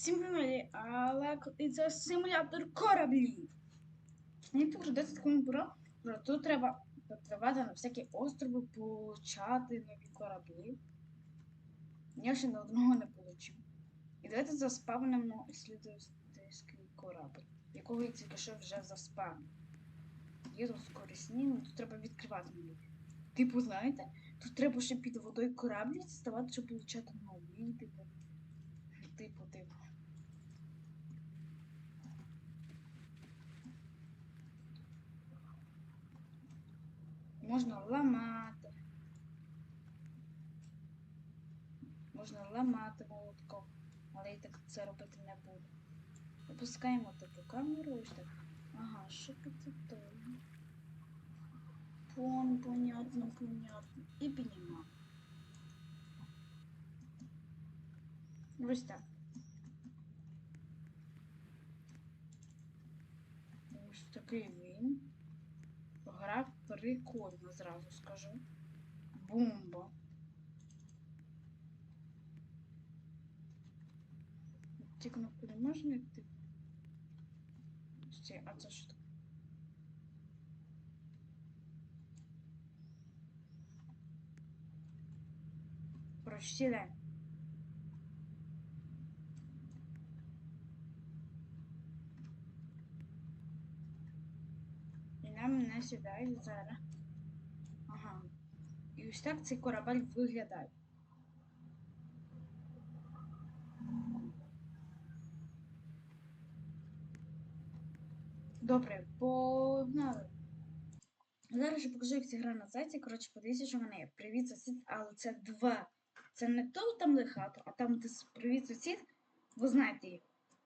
Всім привіт, але і це симулятор кораблів. Мені вже 10 хвилин пора. Вже Тут треба потривати на всякі острови, получати нові кораблі. Я ще на одного не получив. І давайте заспавнимо іслідовський корабль, якого я тільки що вже заспавнив. Є тут корисні, але тут треба відкривати нові. Типу, знаєте, тут треба ще під водою кораблі ставати, щоб получати нові. Типу, типу. Можна ламати. Можна ламати молотком, але я так це робити не буду. Опускаємо таку камеру ось так. Ага, що це то? Пон, понятно, понятно. І піднімаємо. Ось так. Ось такий він. Гра прикольна, зразу скажу. Бомба. Ці кнопки не можна йти? Стій, а це що таке? І нам не сідає зараз. Ага. І ось так цей корабель виглядає. Добре, погнали. Зараз я покажу, як ця гра на сайті. Коротше, подивіться, що в мене є. Привіт, сусід, але це два. Це не то там де хату, а там, де привіт, сусід, ви знаєте її.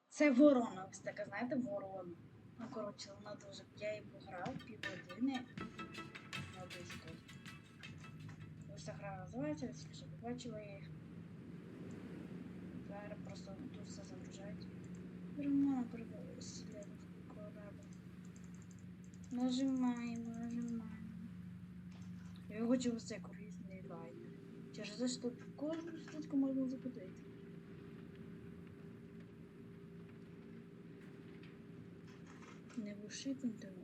Це ворона, ось така, знаєте, ворона. Ну, коротше, вона дуже. Я її пограв півгодини. Ну, близько. Ось ця гра називається, якщо побачила їх. Зараз просто тут все загружають. Романа слід корабль. Нажимаємо, нажимаємо. Я хочу ось цей корисний лайк. Через те, що кожну штучку можна закупити. Не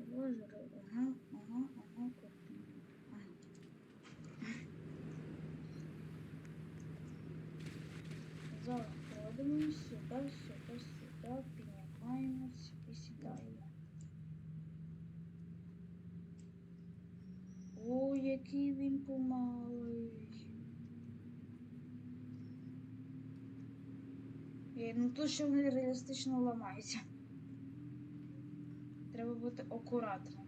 не озеро. Ага, ага, ага, картина. Ага. Заходимо сюди, сюди, сюди, піднімаємось і сідаємо. О, який він помалий. Е, Ну то, що вони реалістично ламаються. Треба бути акуратним.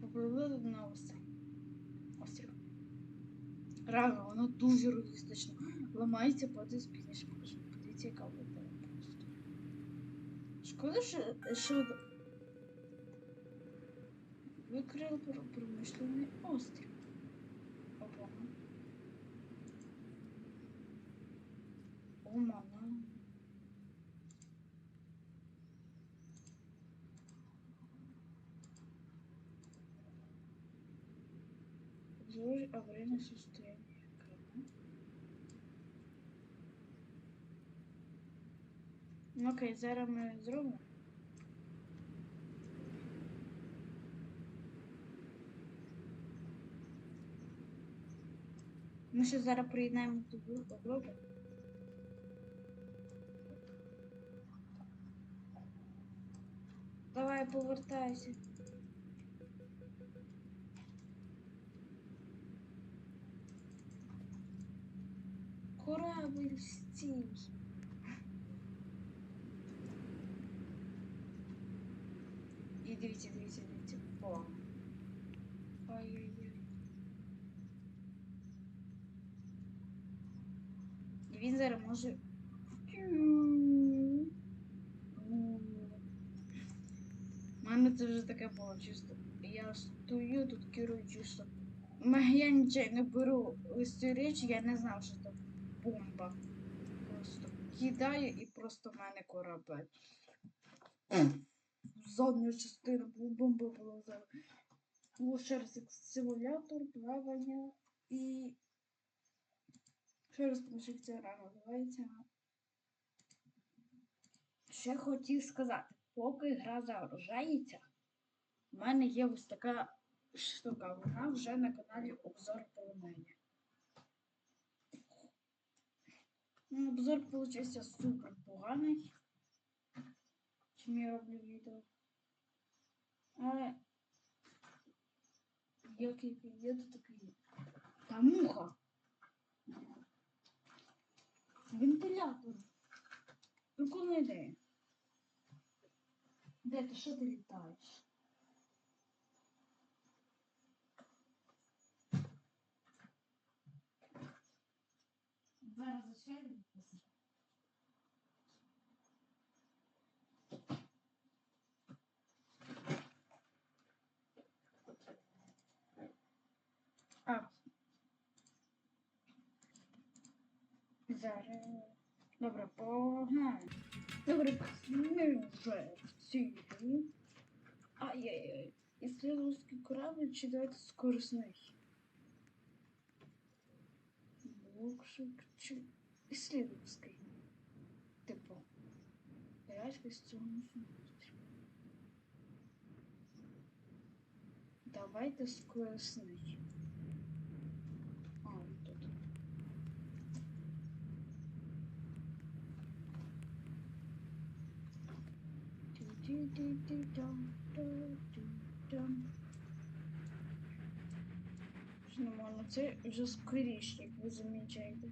Попливли на острів. Острів. Реально, воно дуже реалістично. Ламається, падає пізніше покажу. Подивіться, яка вода просто. Шкода, що, що викрили про промишлений острів. Опа. О, мама. Обзор аварийное. Ну, Окей, зараз ми зробимо. Ми ще зараз приєднаємо ту групу. Давай повертайся. Корабль стій. І дивіться, дивіться, дивіться. О. Ой-ой-ой. Зараз може. Мене це вже таке було чисто. Я стою тут керую чисто. Я нічого не беру ось цю річ, я не знав, що це бомба. Просто кидаю і просто в мене корабель. За задня частина, бо бомба була зараз. Було ще раз симулятор, плавання і. Ще раз що ця гра називається. Ще хотів сказати, поки гра загружається, в мене є ось така штука, вона вже на каналі обзор полонення. Ну, обзор получився супер поганий. Чим я роблю відео. Але який є, то такий. Та муха. Вентилятор. Прикольна ідея. Де ти що ти літаєш? Зараз зачем? А. Зараз. Добре, погнали. Добре, ми вже в цій грі. Ай-яй-яй. Исследовательский корабль чи давайте скоростний? Блокшик чи исследовательский? Типу. Цього не Давайте скоростний. А, вот тут. Ту-ду-ду-ду-ду-ду-ду. Вже нормально, ну це вже скорішник, ви замічаєте.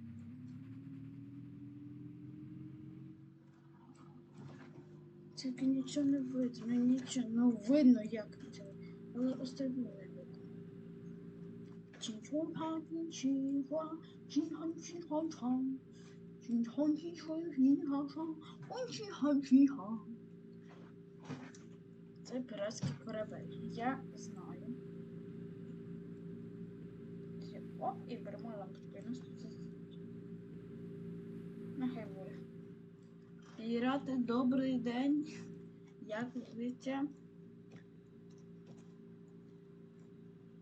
Тільки нічого не видно, нічого, ну видно як це, але остальне не видно. Чин-хон-ха-чин-ха. Це піратський корабель. Я знаю. Оп, і беремо лампочку. І нас Нехай буде. Пірати, добрий день. Як видите?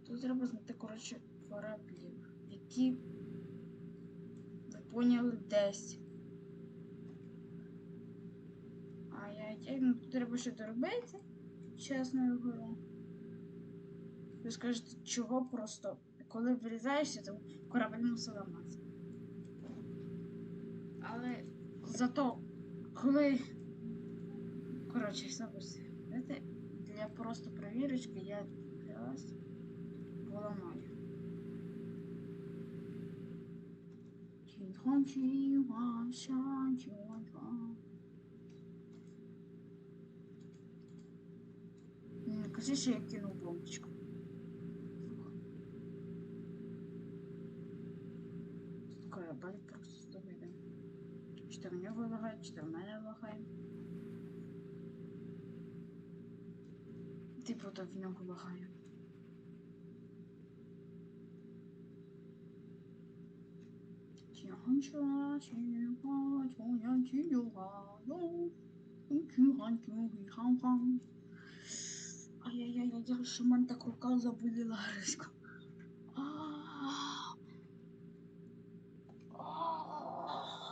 Тут треба знайти, коротше, кораблів, які ви поняли десь. А я я- ну, тут треба ще доробити, величезною говорю, Ви скажете, чого просто? Коли вирізаєшся, то корабель мусив ламатися. Але зато, коли. Коротше, все буде. Знаєте, для просто перевірочки я для вас поламаю. Чінхончі, вам, шанчі, вам. 其实我扔了包烟。这叫“白吃”，这叫“白吃”，这叫“白吃”，这叫“白吃”。这叫“白吃”，这叫“白吃”，这叫“白吃”，这叫“白吃”。Я що в мене так рука заболіла. А.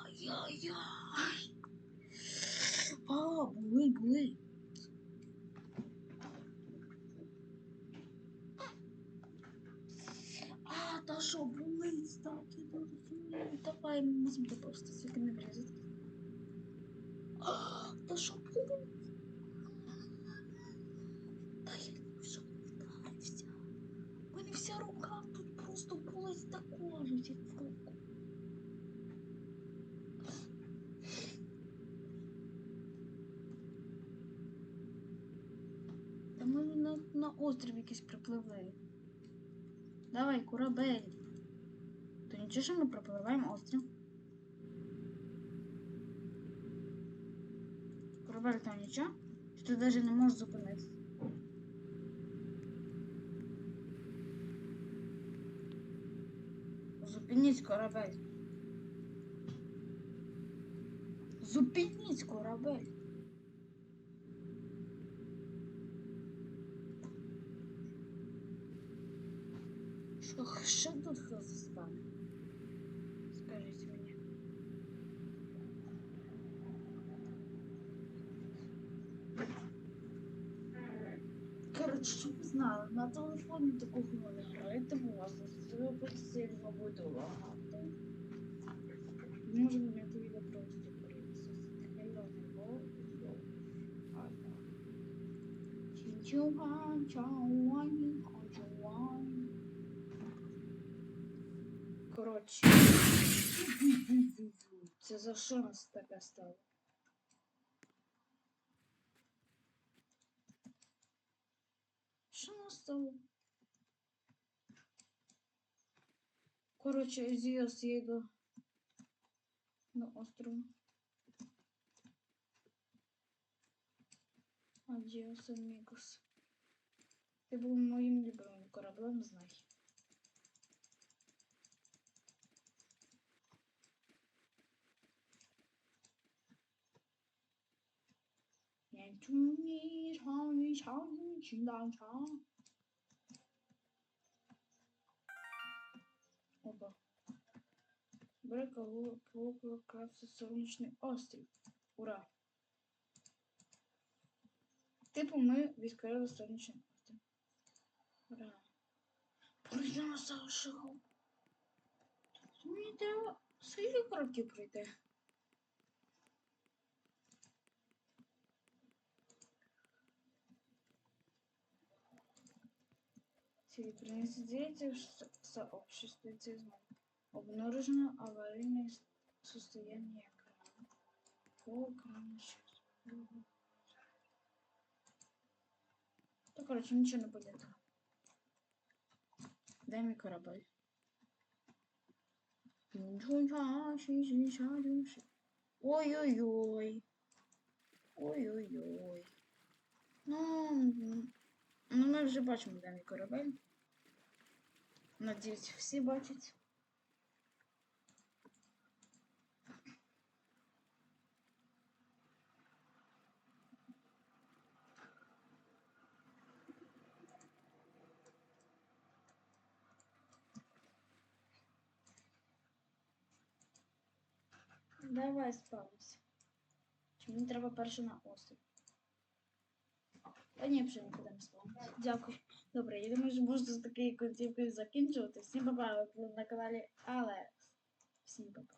Ай-яй-яй. А, були, були. А, та що, були, да, розумію. Давай, ми можемо просто тільки не врізати. А, та що були? Та я не вже вдарився. У мене вся рука тут просто болить та колить, як в руку. Та на, на острів якийсь припливли. Давай, корабель. То нічого, що ми пропливаємо острів. Корабель там нічого? Що ти навіть не можеш зупинитися. Зупиніть корабель. Зупиніть корабель. Що, що тут хтось стане? Скажіть мені. Коротше, щоб ви знали, на телефоні такого не граєте, бо у вас настільки сильно буде лагати. Може зняти відео просто принесу. Hello, hello, hello. Ага. Чин-чуан, чауань, Коротше. Це за що нас таке стало? Що нас стало? Коротше, зараз їду на остров. Адіос, амігос. Ти був моїм любимим кораблем, знай. 眼中一场一场雨情荡长。Опа. Брека Лука Крафта Сонячний острів. Ура! Типу ми відкрили сонячний острів. Ура! Пройдемо залишимо. Мені треба скільки кроків пройти. Среди в сообществе цизма. Обнаружено аварийное состояние экрана. По экрану сейчас. Ну, короче, ничего не будет. Дай мне корабль. Ой-ой-ой. Ой-ой-ой. Ну, м, ну, ми вже бачимо, мій корабель. Надіюсь, всі бачать. Давай спалимося. Чи мені треба перше на острів? Та ні, вже не спалимося. Дякую. Добре, я думаю, що можна з такою кінцівкою закінчувати. Всім па-па, на каналі але Всім па-па.